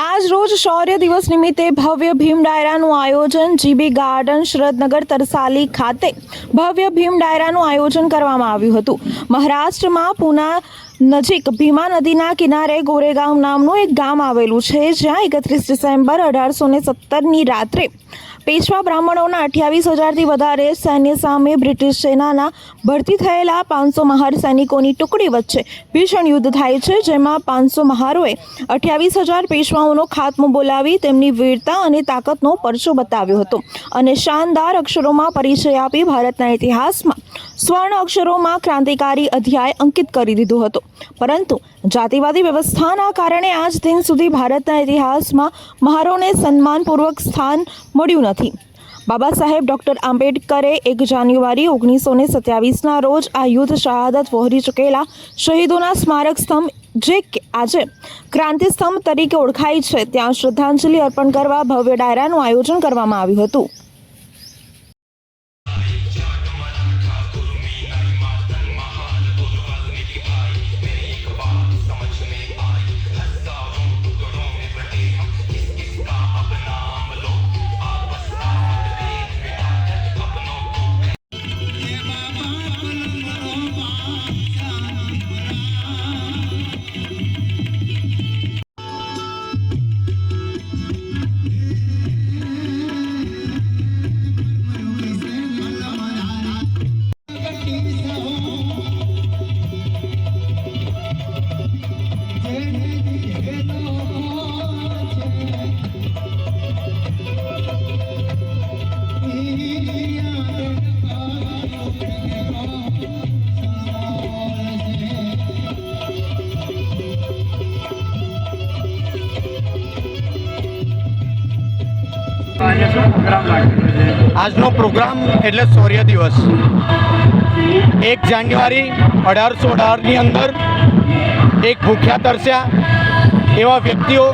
આજ રોજ શૌર્ય દિવસ નિમિત્તે ભવ્ય ભીમ ડાયરાનું આયોજન જીબી ગાર્ડન શરદનગર તરસાલી ખાતે ભવ્ય ભીમ ડાયરાનું આયોજન કરવામાં આવ્યું હતું. મહારાષ્ટ્રમાં પુના નજીક ભીમા નદીના કિનારે ગોરેગાંવ નામનું એક ગામ આવેલું છે, જ્યાં એકત્રીસ ડિસેમ્બર અઢારસો ને સત્તરની રાત્રે પેશવા બ્રાહ્મણોના અઠ્યાવીસ હજારથી વધારે સૈન્ય સામે બ્રિટિશ સેનાના ભરતી થયેલા પાંચસો મહાર સૈનિકોની ટુકડી વચ્ચે ભીષણ યુદ્ધ થાય છે, જેમાં પાંચસો મહારોએ અઠ્યાવીસ હજાર પેશવાઓનો ખાત્મો બોલાવી તેમની વીરતા અને તાકાતનો પરચો બતાવ્યો હતો. અને શાનદાર અક્ષરોમાં પરિચય આપી ભારતના ઇતિહાસમાં સ્વર્ણ અક્ષરોમાં ક્રાંતિકારી અધ્યાય અંકિત કરી દીધો હતો. પરંતુ જાતિવાદી વ્યવસ્થાના કારણે આજ દિન સુધી ભારતના ઇતિહાસમાં મહારોને સન્માનપૂર્વક સ્થાન મળ્યું નથી. બાબા સાહેબ ડૉક્ટર આંબેડકરે એક જાન્યુઆરી ઓગણીસો ને સત્યાવીસના રોજ આ યુદ્ધ શહાદત વહોરી ચૂકેલા શહીદોના સ્મારક સ્તંભ, જે આજે ક્રાંતિ સ્તંભ તરીકે ઓળખાય છે, ત્યાં શ્રદ્ધાંજલિ અર્પણ કરવા ભવ્ય ડાયરાનું આયોજન કરવામાં આવ્યું હતું. Someone to me, I, a આજનો પ્રોગ્રામ એટલે શૌર્ય દિવસ. એક જાન્યુઆરી અઢારસો અઢારની અંદર એક ભૂખ્યા તરસ્યા એવા વ્યક્તિઓ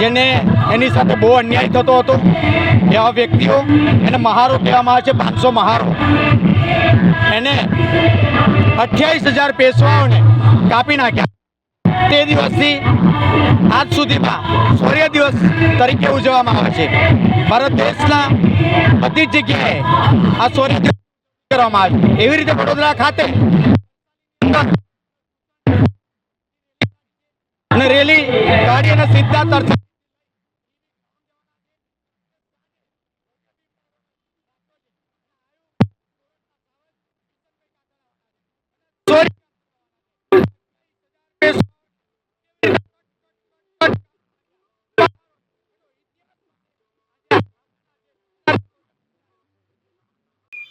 જેને એની સાથે બહુ અન્યાય થતો હતો, એવા વ્યક્તિઓ એને મહારો કહેવામાં આવે છે, પાંચસો મહારો. એને અઠ્યાવીસ હજાર પેશવાઓને કાપી નાખ્યા. તે દિવસથી આજ સુધીમાં શૌર્ય દિવસ તરીકે ઉજવવામાં આવે છે ભારત દેશના બધી જગ્યાએ આ શૌર્ય દિવસ કરવામાં આવે. એવી રીતે વડોદરા ખાતે અને રેલી ગાડી અને સીધા તરફ